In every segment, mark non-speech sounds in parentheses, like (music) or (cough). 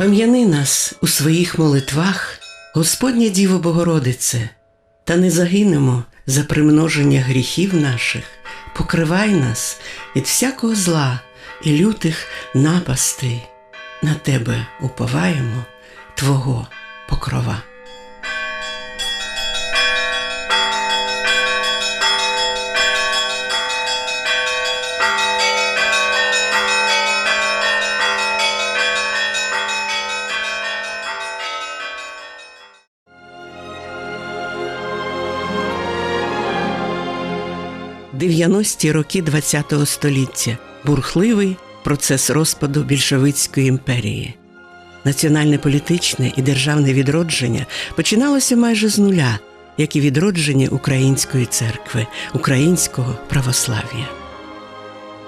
Пам'яни нас у своїх молитвах, Господня Діво Богородице, та не загинемо за примноження гріхів наших, покривай нас від всякого зла і лютих напастей. На тебе уповаємо, Твого покрова. Дев'яності роки ХХ століття бурхливий процес розпаду більшовицької імперії. Національне політичне і державне відродження починалося майже з нуля, як і відродження української церкви, українського православ'я.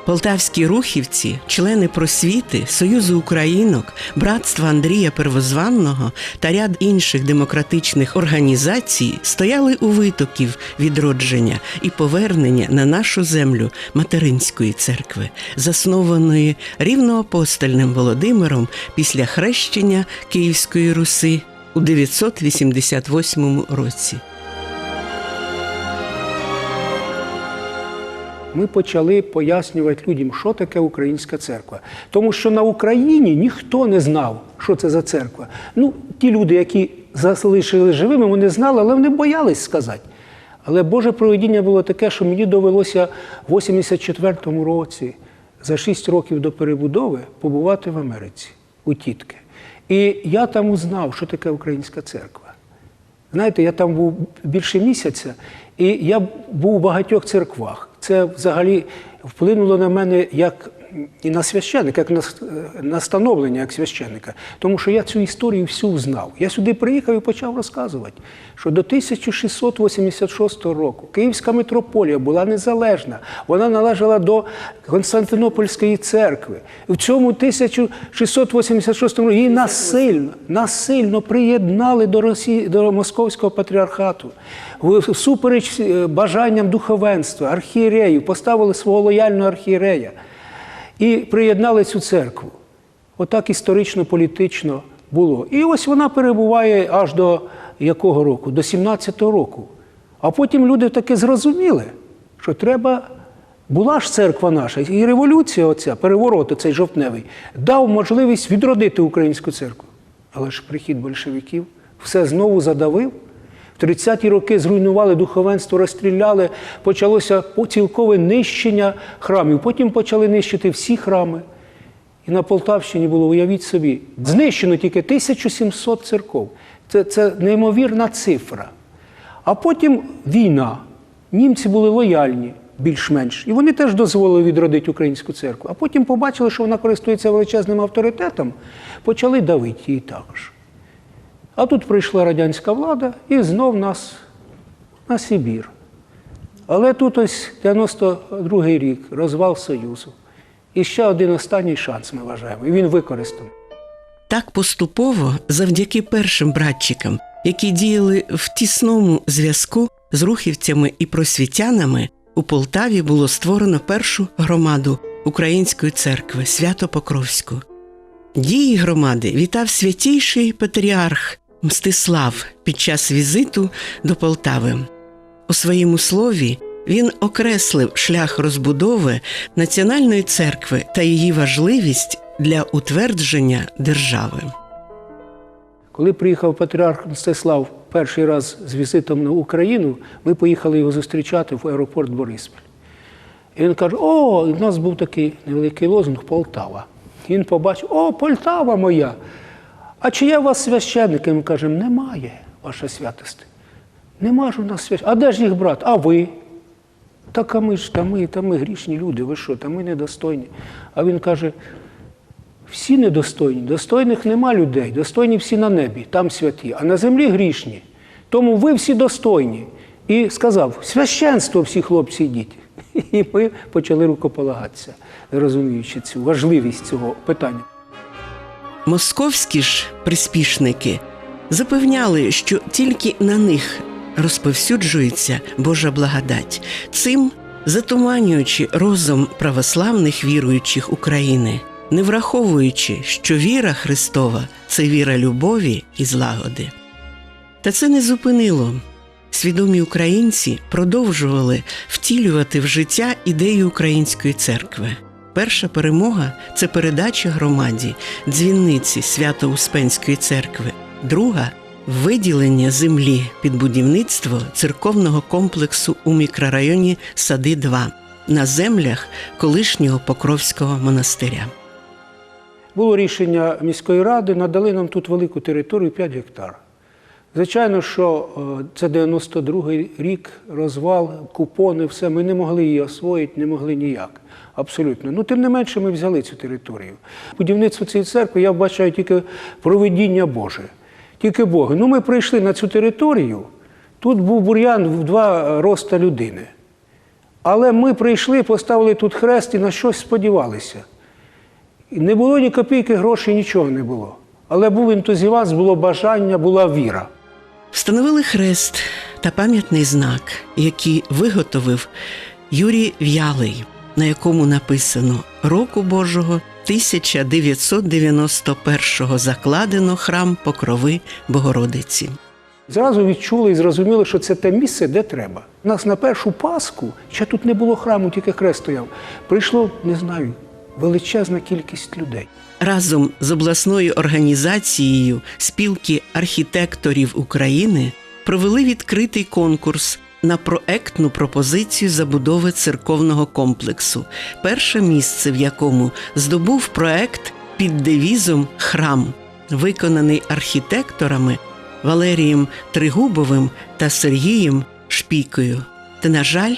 Полтавські рухівці, члени просвіти, Союзу українок, братства Андрія Первозванного та ряд інших демократичних організацій стояли у витоків відродження і повернення на нашу землю материнської церкви, заснованої рівноапостольним Володимиром після хрещення Київської Руси у 988 році. Ми почали пояснювати людям, що таке українська церква. Тому що на Україні ніхто не знав, що це за церква. Ну, ті люди, які залишили живими, вони знали, але вони боялись сказати. Але Боже проведіння було таке, що мені довелося в 84-му році, за 6 років до перебудови, побувати в Америці у тітки. І я там узнав, що таке українська церква. Знаєте, я там був більше місяця, і я був у багатьох церквах. Це взагалі вплинуло на мене як і на священника, як на на становлення як священника. Тому що я цю історію всю знав. Я сюди приїхав і почав розказувати, що до 1686 року Київська митрополія була незалежна, вона належала до Константинопольської церкви. В цьому 1686 році її насильно, насильно приєднали до Росії, до Московського патріархату. Всупереч бажанням духовенства, архієреїв, поставили свого лояльного архієрея і приєднали цю церкву. Отак історично-політично було. І ось вона перебуває аж до якого року? До 17-го року. А потім люди таки зрозуміли, що треба. Була ж церква наша, і революція, оця, переворот цей жовтневий, дав можливість відродити українську церкву. Але ж прихід большевиків все знову задавив. В 30-ті роки зруйнували духовенство, розстріляли, почалося цілкове нищення храмів. Потім почали нищити всі храми. І на Полтавщині було, уявіть собі, знищено тільки 1700 церков. Це, це неймовірна цифра. А потім війна. Німці були лояльні, більш-менш. І вони теж дозволили відродити українську церкву. А потім побачили, що вона користується величезним авторитетом, почали давити її також. А тут прийшла радянська влада і знов нас на Сибір. Але тут ось 92-й рік, розвал Союзу. І ще один останній шанс ми вважаємо. І він використаний. Так поступово, завдяки першим братчикам, які діяли в тісному зв'язку з рухівцями і просвітянами, у Полтаві було створено першу громаду Української церкви Свято-Покровську. Дії громади вітав святійший патріарх Мстислав під час візиту до Полтави. У своєму слові він окреслив шлях розбудови національної церкви та її важливість для утвердження держави. Коли приїхав патріарх Мстислав перший раз з візитом на Україну, ми поїхали його зустрічати в аеропорт Бориспіль. І він каже: О, в нас був такий невеликий лозунг Полтава. І він побачив, о, Полтава моя! А чи є у вас священники? Ми кажемо, немає, ваша святості. Нема ж у нас священників. А де ж їх брат? А ви? Так а ми ж та ми, та ми грішні люди, ви що, та ми недостойні. А він каже, всі недостойні, достойних нема людей, достойні всі на небі, там святі, а на землі грішні. Тому ви всі достойні. І сказав, священство всі хлопці йдіть. (laughs) І ми почали рукополагатися, розуміючи цю важливість цього питання. Московські ж приспішники запевняли, що тільки на них розповсюджується Божа благодать, цим затуманюючи розум православних віруючих України. не враховуючи, що віра Христова це віра любові і злагоди. Та це не зупинило. Свідомі українці продовжували втілювати в життя ідею української церкви. Перша перемога це передача громаді дзвінниці Свято-Успенської церкви, друга виділення землі під будівництво церковного комплексу у мікрорайоні Сади 2 на землях колишнього Покровського монастиря. Було рішення міської ради, надали нам тут велику територію 5 гектар. Звичайно, що е, це 92-й рік, розвал, купони, все. Ми не могли її освоїти, не могли ніяк. Абсолютно. Ну, тим не менше, ми взяли цю територію. Будівництво цієї церкви я вбачаю тільки провидіння Боже. Тільки Бога. Ну, ми прийшли на цю територію. Тут був бур'ян в два роста людини. Але ми прийшли, поставили тут хрест і на щось сподівалися. Не було ні копійки грошей, нічого не було. Але був ентузіазм, було бажання, була віра. Встановили хрест та пам'ятний знак, який виготовив Юрій В'ялий, на якому написано Року Божого 1991-го закладено храм Покрови Богородиці. Зразу відчули і зрозуміли, що це те місце, де треба. У нас на першу Пасху ще тут не було храму, тільки хрест стояв. Прийшло, не знаю, величезна кількість людей. Разом з обласною організацією спілки архітекторів України провели відкритий конкурс на проектну пропозицію забудови церковного комплексу, перше місце в якому здобув проект під девізом Храм, виконаний архітекторами Валерієм Тригубовим та Сергієм Шпікою. Та, на жаль,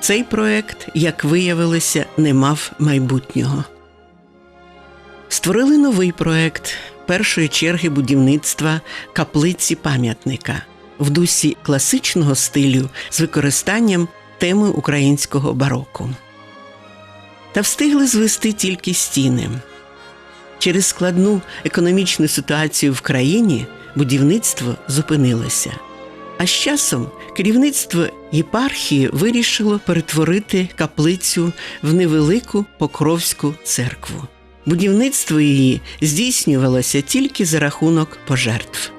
цей проект, як виявилося, не мав майбутнього. Створили новий проект першої черги будівництва каплиці пам'ятника в дусі класичного стилю з використанням теми українського бароко. Та встигли звести тільки стіни. Через складну економічну ситуацію в країні будівництво зупинилося. А з часом керівництво єпархії вирішило перетворити каплицю в невелику Покровську церкву. Будівництво її здійснювалося тільки за рахунок пожертв.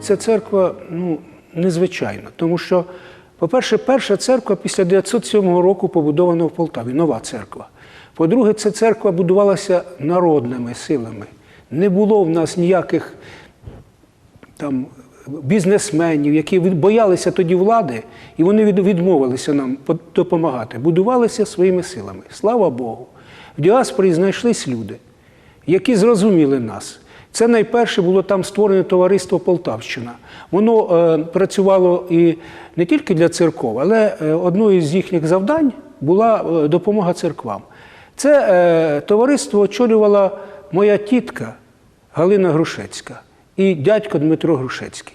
Ця церква ну, незвичайна, тому що, по-перше, перша церква після 907 року побудована в Полтаві, нова церква. По-друге, ця церква будувалася народними силами. Не було в нас ніяких там бізнесменів, які боялися тоді влади, і вони відмовилися нам допомагати. Будувалися своїми силами. Слава Богу. В діаспорі знайшлись люди, які зрозуміли нас. Це найперше було там створене товариство Полтавщина. Воно е, працювало і не тільки для церков, але е, одною з їхніх завдань була е, допомога церквам. Це е, товариство очолювала моя тітка Галина Грушецька і дядько Дмитро Грушецький.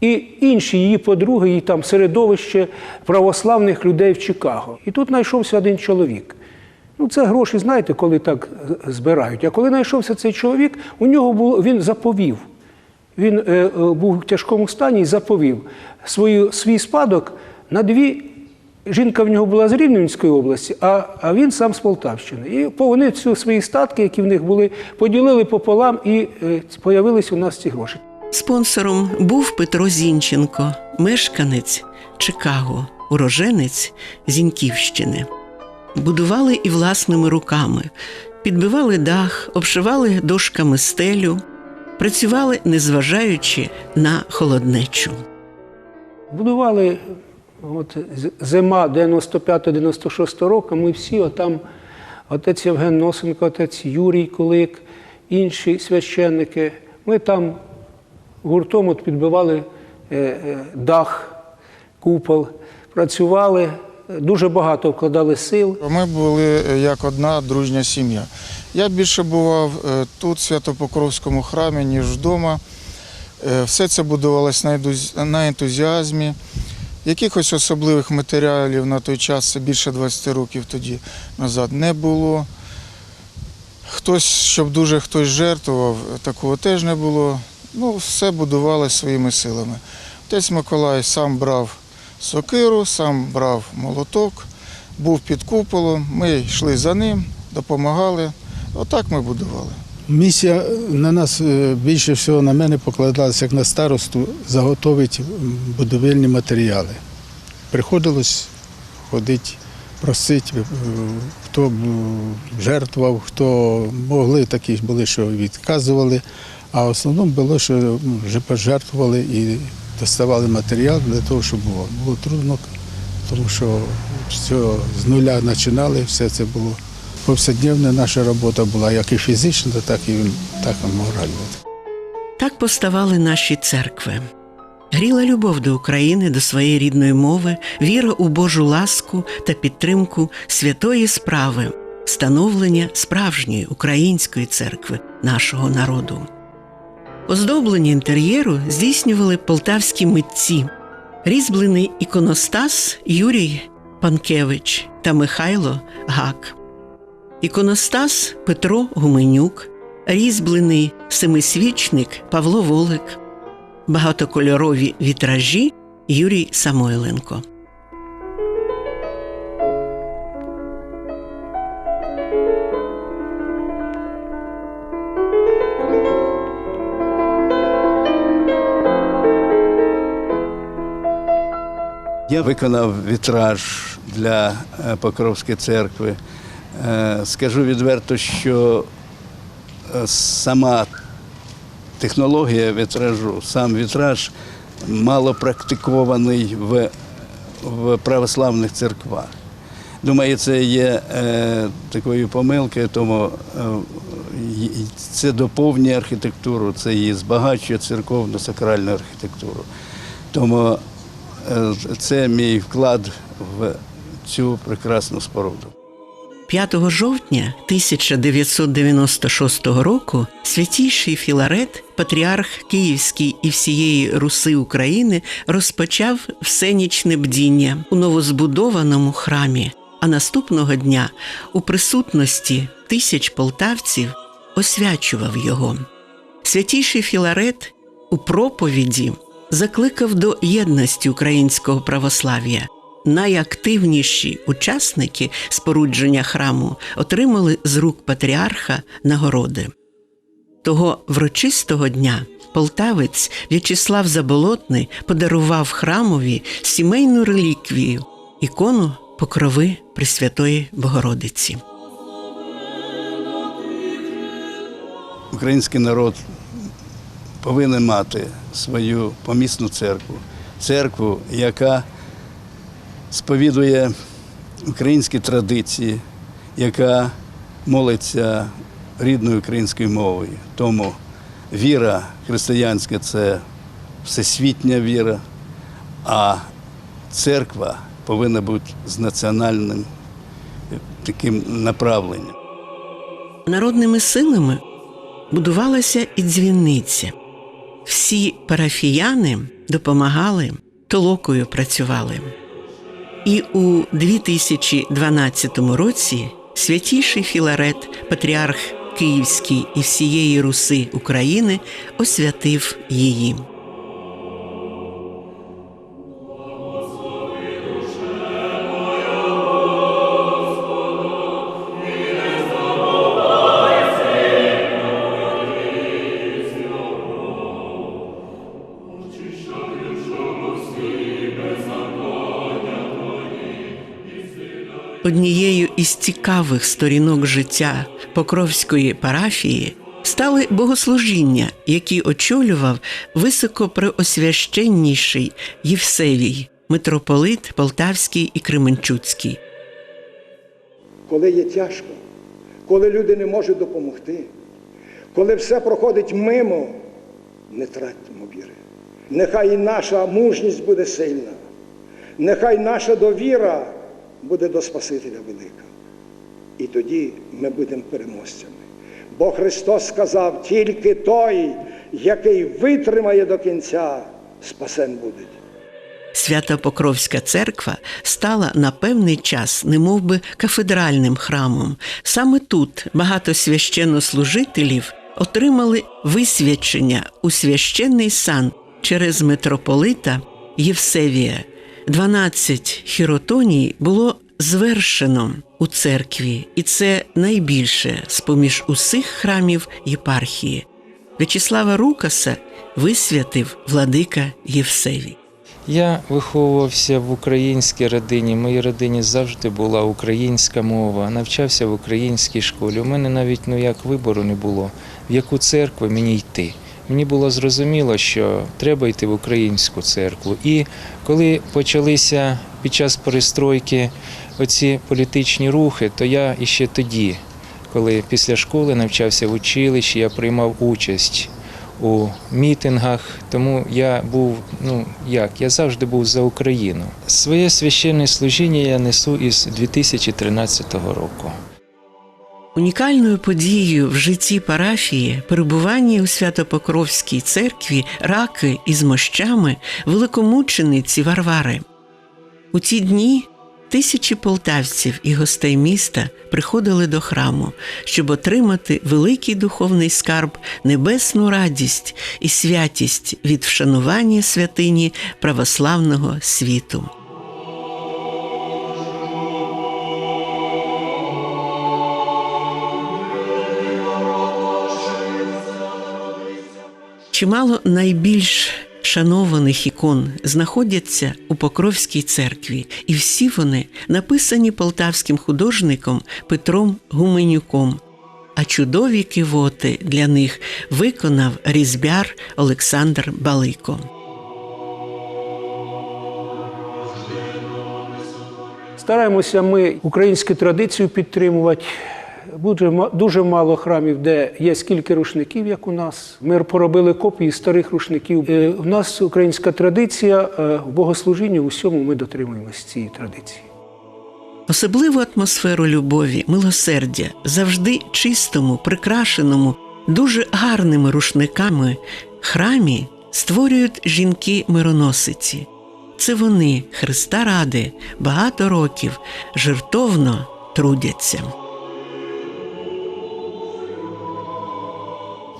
І інші її подруги, і там середовище православних людей в Чикаго. І тут знайшовся один чоловік. Ну, це гроші, знаєте, коли так збирають. А коли знайшовся цей чоловік, у нього було, він заповів. Він е, е, був в тяжкому стані і заповів свою, свій спадок на дві. Жінка в нього була з Рівненської області, а, а він сам з Полтавщини. І вони всі свої статки, які в них були, поділили пополам і е, появились у нас ці гроші. Спонсором був Петро Зінченко, мешканець Чикаго, уроженець Зіньківщини. Будували і власними руками, підбивали дах, обшивали дошками стелю, працювали, незважаючи на холоднечу. Будували от, зима 95-96 року, ми всі отам, отець Євген Носенко, отець Юрій Кулик, інші священники. Ми там гуртом от підбивали е, е, дах, купол, працювали, дуже багато вкладали сил. Ми були е, як одна дружня сім'я. Я більше бував е, тут, в Свято-Покровському храмі, ніж вдома. Е, Все це будувалось на ентузіазмі. Якихось особливих матеріалів на той час, це більше 20 років тоді назад, не було. Хтось, щоб дуже хтось жертвував, такого теж не було. Ну, все будувалося своїми силами. Отець Миколай сам брав сокиру, сам брав молоток, був під куполом. Ми йшли за ним, допомагали, Отак ми будували. Місія на нас е, більше всього на мене покладалася як на старосту заготовити будівельні матеріали. Приходилось ходити, просити, е, хто е, жертвував, хто могли, такі були, що відказували. А в основному було, що пожертвували і доставали матеріал для того, щоб було. Було трудно, тому що все з нуля починали, все це було. Повсякденна наша робота була як і фізична, так і, так і моральна. Так поставали наші церкви. Гріла любов до України, до своєї рідної мови, віра у Божу ласку та підтримку святої справи, становлення справжньої української церкви нашого народу. Оздоблення інтер'єру здійснювали полтавські митці, різьблений іконостас Юрій Панкевич та Михайло Гак. Іконостас Петро Гуменюк, різьблений семисвічник Павло Волик, багатокольорові вітражі Юрій Самойленко. Я виконав вітраж для е, Покровської церкви. Е, Скажу відверто, що е, сама технологія вітражу, сам вітраж мало практикований в, в православних церквах. Думаю, це є е, такою помилкою, тому е, це доповнює архітектуру, це її збагачує церковну сакральну архітектуру. Тому це мій вклад в цю прекрасну споруду. 5 жовтня 1996 року святійший Філарет, патріарх Київський і всієї Руси України, розпочав всенічне бдіння у новозбудованому храмі. А наступного дня у присутності тисяч полтавців освячував його. Святійший Філарет у проповіді закликав до єдності українського православ'я. Найактивніші учасники спорудження храму отримали з рук патріарха нагороди. Того врочистого дня полтавець В'ячеслав Заболотний подарував храмові сімейну реліквію ікону покрови Пресвятої Богородиці. Український народ повинен мати свою помісну церкву, церкву, яка сповідує українські традиції, яка молиться рідною українською мовою. Тому віра християнська це всесвітня віра, а церква повинна бути з національним таким направленням. Народними силами будувалася і дзвіниця. Всі парафіяни допомагали, толокою працювали. І у 2012 році святіший Філарет, патріарх Київський і всієї Руси України, освятив її. Однією із цікавих сторінок життя Покровської парафії стали богослужіння, які очолював високопреосвященніший Євсевій, митрополит Полтавський і Кременчуцький. коли є тяжко, коли люди не можуть допомогти, коли все проходить мимо, не тратьмо віри. Нехай наша мужність буде сильна, нехай наша довіра буде до Спасителя велика. І тоді ми будемо переможцями. Бо Христос сказав, тільки той, який витримає до кінця, спасен буде. Свято-Покровська церква стала на певний час немовби кафедральним храмом. Саме тут багато священнослужителів отримали висвячення у священний сан через митрополита Євсевія. 12 хіротоній було звершено у церкві, і це найбільше з поміж усіх храмів єпархії. В'ячеслава Рукаса висвятив владика Євсевій. Я виховувався в українській родині. В моїй родині завжди була українська мова. Навчався в українській школі. У мене навіть ну як вибору не було, в яку церкву мені йти. Мені було зрозуміло, що треба йти в українську церкву. І коли почалися під час перестройки оці політичні рухи, то я іще тоді, коли після школи навчався в училищі, я приймав участь у мітингах, тому я був, ну як, я завжди був за Україну. Своє священне служіння я несу із 2013 року. Унікальною подією в житті парафії перебування у Свято-Покровській церкві раки із мощами великомучениці Варвари. У ті дні тисячі полтавців і гостей міста приходили до храму, щоб отримати великий духовний скарб, небесну радість і святість від вшанування святині православного світу. Чимало найбільш шанованих ікон знаходяться у Покровській церкві, і всі вони написані полтавським художником Петром Гуменюком. А чудові кивоти для них виконав різьбяр Олександр Балико. Стараємося ми українську традицію підтримувати. Дуже, мало храмів, де є скільки рушників, як у нас. Ми поробили копії старих рушників. Е, У нас українська традиція е, в богослужінні, у всьому ми дотримуємося цієї традиції. Особливу атмосферу любові, милосердя, завжди чистому, прикрашеному, дуже гарними рушниками храмі створюють жінки-мироносиці. Це вони, Христа ради, багато років жертовно трудяться.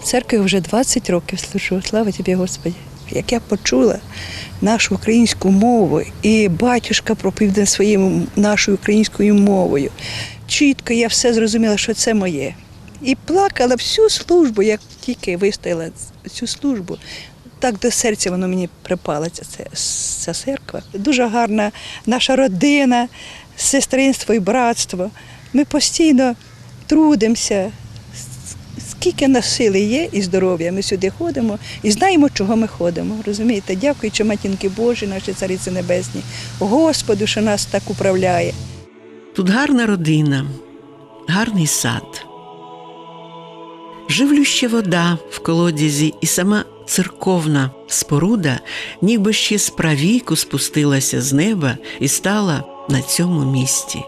Церкві вже 20 років служу. Слава тобі, Господи. Як я почула нашу українську мову, і батюшка проповідав своєю нашою українською мовою. Чітко я все зрозуміла, що це моє. І плакала всю службу, як тільки вистояла цю службу. Так до серця воно мені припало, ця, ця, ця церква. Дуже гарна наша родина, сестринство і братство. Ми постійно трудимося, скільки нас сили є і здоров'я, ми сюди ходимо і знаємо, чого ми ходимо. Розумієте, дякуючи матінки Божій, нашій цариці небесній, Господу, що нас так управляє. Тут гарна родина, гарний сад, живлюща вода в колодязі і сама церковна споруда, ніби ще з правіку спустилася з неба і стала на цьому місці.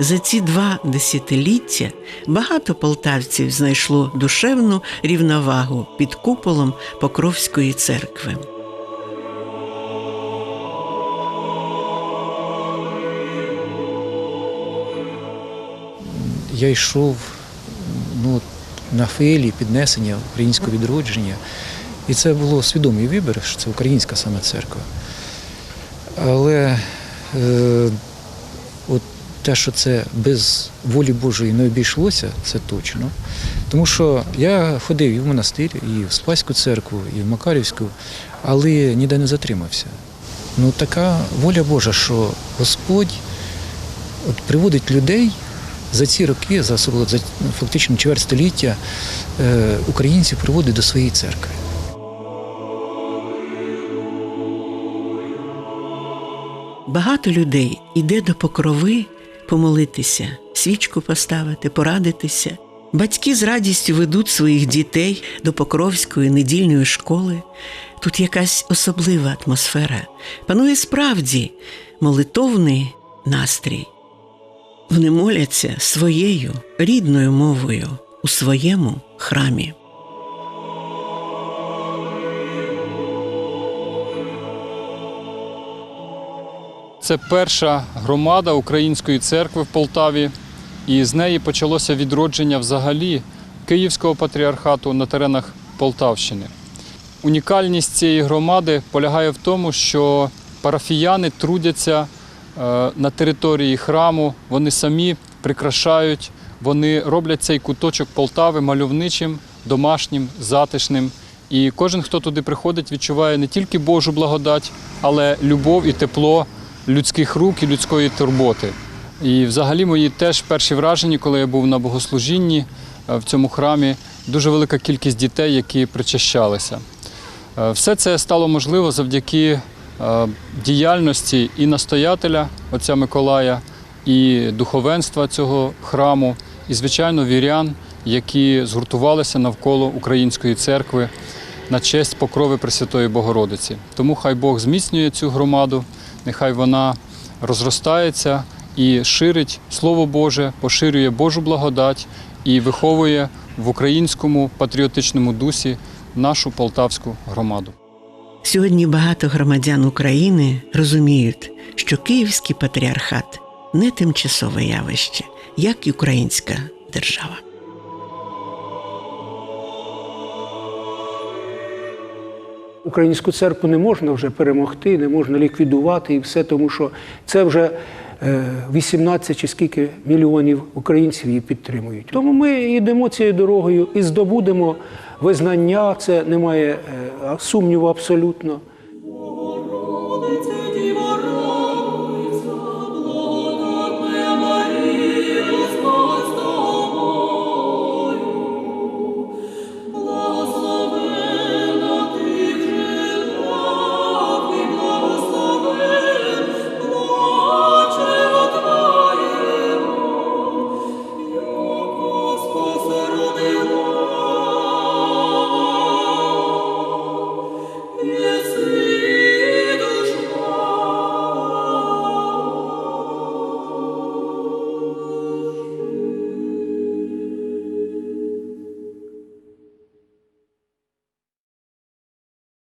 За ці два десятиліття багато полтавців знайшло душевну рівновагу під куполом Покровської церкви. я йшов ну, на хвилі піднесення українського відродження. І це було свідомий вибір, що це українська саме церква. Але е, те, що це без волі Божої не обійшлося, це точно. Тому що я ходив і в монастир, і в Спаську церкву, і в Макарівську, але ніде не затримався. Ну така воля Божа, що Господь от приводить людей за ці роки, за особливо за ну, фактично чверть століття, е, українців приводить до своєї церкви. Багато людей іде до покрови помолитися, свічку поставити, порадитися. Батьки з радістю ведуть своїх дітей до Покровської недільної школи. Тут якась особлива атмосфера. Панує справді молитовний настрій. Вони моляться своєю рідною мовою у своєму храмі. Це перша громада Української церкви в Полтаві, і з неї почалося відродження взагалі Київського патріархату на теренах Полтавщини. Унікальність цієї громади полягає в тому, що парафіяни трудяться е, на території храму, вони самі прикрашають, вони роблять цей куточок Полтави мальовничим, домашнім, затишним. І кожен, хто туди приходить, відчуває не тільки Божу благодать, але любов і тепло людських рук і людської турботи. І взагалі мої теж перші враження, коли я був на богослужінні е, в цьому храмі, дуже велика кількість дітей, які причащалися. Е, Все це стало можливо завдяки е, діяльності і настоятеля отця Миколая, і духовенства цього храму, і, звичайно, вірян, які згуртувалися навколо української церкви на честь покрови Пресвятої Богородиці. Тому хай Бог зміцнює цю громаду, нехай вона розростається і ширить Слово Боже, поширює Божу благодать і виховує в українському патріотичному дусі нашу полтавську громаду. Сьогодні багато громадян України розуміють, що Київський патріархат не тимчасове явище, як і українська держава. Українську церкву не можна вже перемогти, не можна ліквідувати і все, тому що це вже е, 18 чи скільки мільйонів українців її підтримують. Тому ми йдемо цією дорогою і здобудемо визнання, це немає е, сумніву абсолютно.